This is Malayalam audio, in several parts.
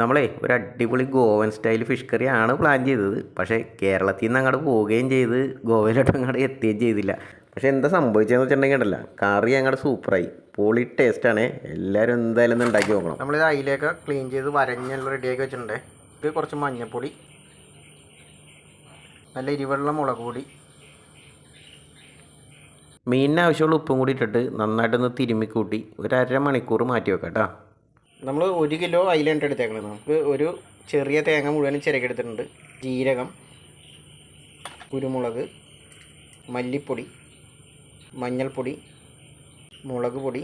നമ്മളെ ഒരു അടിപൊളി ഗോവൻ സ്റ്റൈൽ ഫിഷ് കറിയാണ് പ്ലാൻ ചെയ്തത്. പക്ഷേ കേരളത്തിൽ നിന്ന് അങ്ങോട്ട് പോവുകയും ചെയ്ത് ഗോവയിലോട്ട് അങ്ങോട്ട് എത്തുകയും ചെയ്തില്ല. പക്ഷേ എന്താ സംഭവിച്ചതെന്ന് വെച്ചിട്ടുണ്ടെങ്കിൽ ഉണ്ടല്ലോ കറി അങ്ങോട്ട് സൂപ്പറായി പൊളി ടേസ്റ്റാണ് എല്ലാവരും എന്തായാലും ഒന്ന് ഉണ്ടാക്കി നോക്കണം. നമ്മളിത് അതിലേക്ക് ക്ലീൻ ചെയ്ത് വരഞ്ഞെല്ലാം റെഡിയാക്കി വെച്ചിട്ടുണ്ട്. ഇത് കുറച്ച് മഞ്ഞൾപ്പൊടി നല്ല ഇരുവെള്ള മുളക് പൊടി. മീനിന് ആവശ്യമുള്ള ഉപ്പും കൂടി ഇട്ടിട്ട് നന്നായിട്ടൊന്ന് തിരുമ്മിക്കൂട്ടി ഒരു അര മണിക്കൂർ മാറ്റി വെക്കാം കേട്ടോ നമ്മൾ ഒരു കിലോ അയിലാണ് എടുത്തേക്കണത്. നമുക്ക് ഒരു ചെറിയ തേങ്ങ മുഴുവനും ചിരക്കെടുത്തിട്ടുണ്ട് ജീരകം കുരുമുളക് മല്ലിപ്പൊടി മഞ്ഞൾപ്പൊടി മുളക് പൊടി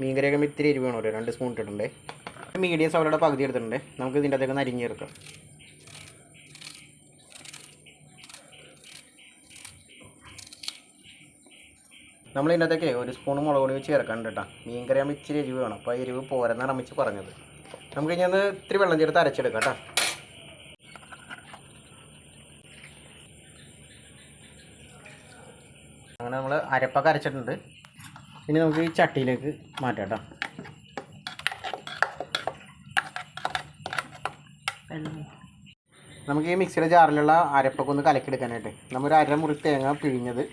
മീൻകറിയൊക്കെ ഇത്തിരി എരിവ് വേണം ഒരു രണ്ട് സ്പൂൺ ഇട്ടിട്ടുണ്ട്. മീഡിയം സവലയുടെ പകുതി എടുത്തിട്ടുണ്ട്. നമുക്ക് ഇതിന്റെ അകത്തേക്ക് ഒന്ന് അരിഞ്ഞെടുക്കാം നമ്മൾ ഇതിനകത്തേക്ക് ഒരു സ്പൂൺ മുളക് പൊടി വെച്ച് ചേർക്കാണ്ട് കേട്ടോ. മീൻ കറി ആകുമ്പോൾ ഇച്ചിരി എരിവ് വേണം. അപ്പോൾ എരിവ് പോരെന്നാണ് അമ്മച്ച് പറഞ്ഞത്. നമുക്ക് ഇനി അത് ഇത്തിരി വെള്ളം ചേർത്ത് അരച്ചെടുക്കാം കേട്ടോ. അങ്ങനെ നമ്മൾ അരപ്പൊക്കെ അരച്ചിട്ടുണ്ട്. ഇനി നമുക്ക് ഈ ചട്ടിയിലേക്ക് മാറ്റാം കേട്ടോ. നമുക്ക് ഈ മിക്സിയുടെ ജാറിലുള്ള അരപ്പൊക്കെ ഒന്ന് കലക്കിയെടുക്കാനായിട്ട്. ഒരു അര മുറി തേങ്ങ പിഴിഞ്ഞത്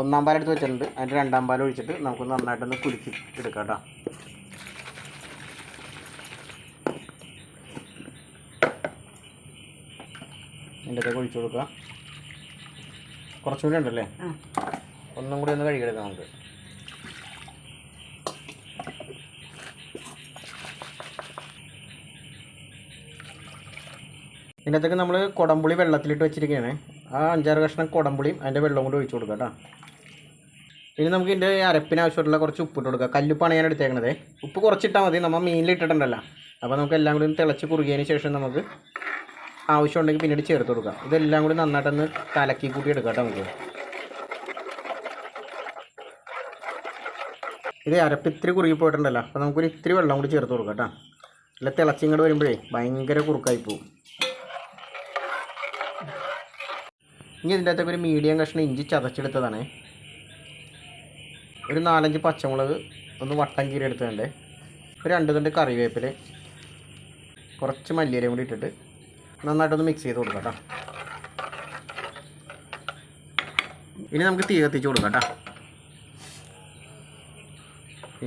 ഒന്നാം പാൽ എടുത്ത് വെച്ചിട്ടുണ്ട്. അതിന്റെ രണ്ടാം പാൽ ഒഴിച്ചിട്ട് നമുക്ക് നന്നായിട്ടൊന്ന് കുലുക്കി എടുക്കാം കേട്ടോ. ഇതിന്റെ അകത്തേക്ക് ഒഴിച്ചു കൊടുക്കുക. കുറച്ചും കൂടി ഉണ്ടല്ലേ ഒന്നും കൂടി ഒന്ന് കഴുകിയെടുക്കാം നമുക്ക്. ഇതിനകത്തേക്ക് നമ്മൾ കുടംപുളി വെള്ളത്തിലിട്ട് വെച്ചിരിക്കുകയാണ്. ആ അഞ്ചാറ് കഷ്ണം കുടംപുളിയും അതിന്റെ വെള്ളം കൂടി ഒഴിച്ചു കൊടുക്കാം കേട്ടോ. ഇനി നമുക്ക് ഇതിന്റെ അരപ്പിന് ആവശ്യമുള്ള കുറച്ച് ഉപ്പിട്ട് കൊടുക്കുക കല്ലുപ്പാണ് ഞാൻ എടുത്തേക്കണത്. ഉപ്പ് കുറച്ചിട്ടാൽ മതി. നമ്മൾ മീനിൽ ഇട്ടിട്ടുണ്ടല്ലോ. അപ്പോൾ നമുക്ക് എല്ലാം കൂടി തിളച്ച് കുറുകിയതിന് ശേഷം നമുക്ക് ആവശ്യമുണ്ടെങ്കിൽ പിന്നീട് ചേർത്ത് കൊടുക്കുക ഇതെല്ലാം കൂടി നന്നായിട്ടൊന്ന് കലക്കി കൂട്ടി എടുക്കാം കേട്ടോ നമുക്ക്. ഇത് അരപ്പ് ഇത്തിരി കുറുകി പോയിട്ടുണ്ടല്ലോ. അപ്പോൾ നമുക്കൊരു ഇത്തിരി വെള്ളം കൂടി ചേർത്ത് കൊടുക്കാം കേട്ടോ. അല്ല തിളച്ചിങ്ങോട്ട് വരുമ്പോഴേ ഭയങ്കര കുറുക്കായി പോവും. ഇനി ഇതിന്റെ അകത്തൊക്കെ ഒരു മീഡിയം കഷ്ണം ഇഞ്ചി ചതച്ചെടുത്തതാണ്. ഒരു നാലഞ്ച് പച്ചമുളക് ഒന്ന് വട്ടം കീരി എടുത്തുണ്ട് ഒരു രണ്ട് തണ്ട് കറിവേപ്പില കുറച്ച് മല്ലിയിലയും കൂടി ഇട്ടിട്ട് നന്നായിട്ടൊന്ന് മിക്സ് ചെയ്ത് കൊടുക്കാം കേട്ടോ ഇനി നമുക്ക് തീ കത്തിച്ച് കൊടുക്കാം കേട്ടോ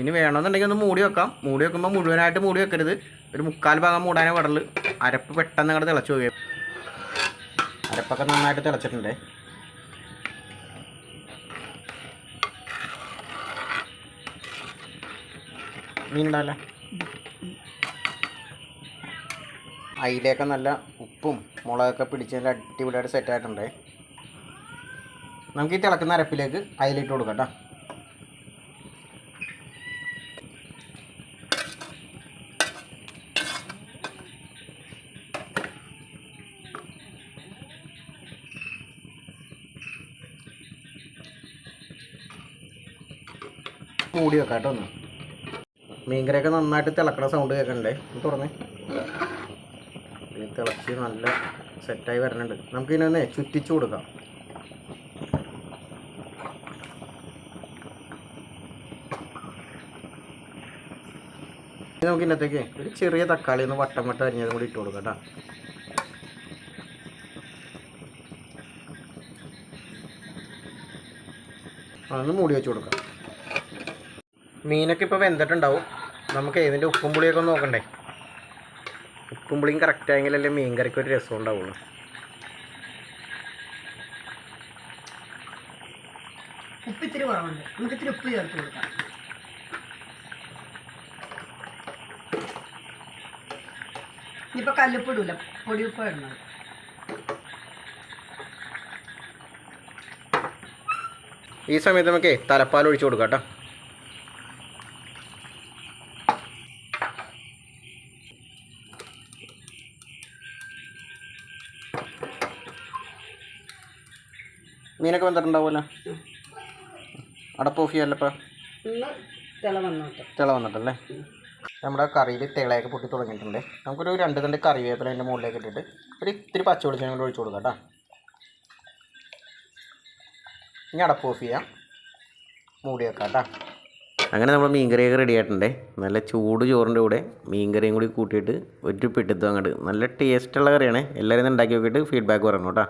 ഇനി വേണമെന്നുണ്ടെങ്കിൽ ഒന്ന് മൂടി വെക്കാം. മൂടി വെക്കുമ്പോൾ മുഴുവനായിട്ട് മൂടി വെക്കരുത്. ഒരു മുക്കാൽ ഭാഗം മൂടാനേ പാടുള്ളൂ അരപ്പ് പെട്ടെന്ന് അങ്ങോട്ട് തിളച്ച് പോകുകയും അരപ്പൊക്കെ നന്നായിട്ട് തിളച്ചിട്ടുണ്ട്. മീനുണ്ടല്ലോ അതിലേക്ക് നല്ല ഉപ്പും മുളകൊക്കെ പിടിച്ച് നല്ല അടിപൊളിയായിട്ട് സെറ്റായിട്ടുണ്ട് നമുക്ക് ഈ തിളക്കുന്ന അരപ്പിലേക്ക് അയിലിട്ട് കൊടുക്കാം കേട്ടോ മൂടി വെക്കാം കേട്ടോ ഒന്ന്. മീൻകറിയൊക്കെ നന്നായിട്ട് തിളക്കണ സൗണ്ട് കേൾക്കണ്ടേ തുറന്നേ. തിളച്ച് നല്ല സെറ്റായി വരണുണ്ട്. നമുക്ക് ഇതിനൊന്നേ ചുറ്റിച്ചു കൊടുക്കാം. നമുക്ക് ഇന്നത്തേക്ക് ഒരു ചെറിയ തക്കാളി ഒന്ന് വട്ടം വട്ടം അരിഞ്ഞതും കൂടി ഇട്ട് കൊടുക്കാം കേട്ടോ. അതൊന്ന് മൂടി വെച്ച് കൊടുക്കാം. മീനൊക്കെ ഇപ്പോൾ വെന്തിട്ടുണ്ടാവും. നമുക്ക് ഇതിന്റെ ഉപ്പും പുളിയൊക്കെ ഒന്ന് നോക്കണ്ടേ? ഉപ്പും പുളിയും കറക്റ്റ് ആയെങ്കിലല്ലേ മീൻ കറിക്ക് ഒരു രസം ഉണ്ടാവുള്ളൂ. ഉപ്പ് ഇത്തിരി കുറവുണ്ട്. നമുക്ക് ഇത്തിരി ഉപ്പ് ചേർത്ത് കൊടുക്കാം. ഇനിയിപ്പോൾ കല്ലുപ്പ് ഇടൂല. പൊടി ഉപ്പ് ഇടണം ഈ സമയത്ത് നമുക്ക് തലപ്പാൽ ഒഴിച്ചു കൊടുക്കാം കേട്ടോ. മീനൊക്കെ വന്നിട്ടുണ്ടാവുമല്ലോ? അടപ്പ് ഓഫ് ചെയ്യാമല്ലോ ഒന്ന് തിള വന്നോട്ടെ. തിള വന്നിട്ടല്ലേ? നമ്മുടെ കറിയിൽ തിളയൊക്കെ പൊട്ടി തുടങ്ങിയിട്ടുണ്ട്. നമുക്കൊരു രണ്ട് തണ്ട് കറിവേപ്പില അതിന്റെ മുകളിലേക്ക് ഇട്ടിട്ട് ഒരു ഇത്തിരി പച്ച കൂടെ ഒഴിച്ചു കൊടുക്കാം കേട്ടോ. ഇനി അടപ്പ് ഓഫ് ചെയ്യാം. മൂടി വെക്കാം കേട്ടോ. അങ്ങനെ നമ്മൾ മീൻകറിയൊക്കെ റെഡി ആയിട്ടുണ്ട്. നല്ല ചൂട് ചോറിന്റെ കൂടെ മീൻകറിയും കൂടി കൂട്ടിയിട്ട് ഒരു പിട്ടുത്തു അങ്ങോട്ട് നല്ല ടേസ്റ്റുള്ള കറിയാണ്. എല്ലാവരും ഉണ്ടാക്കി നോക്കിയിട്ട് ഫീഡ്ബാക്ക് പറയണം കേട്ടോ.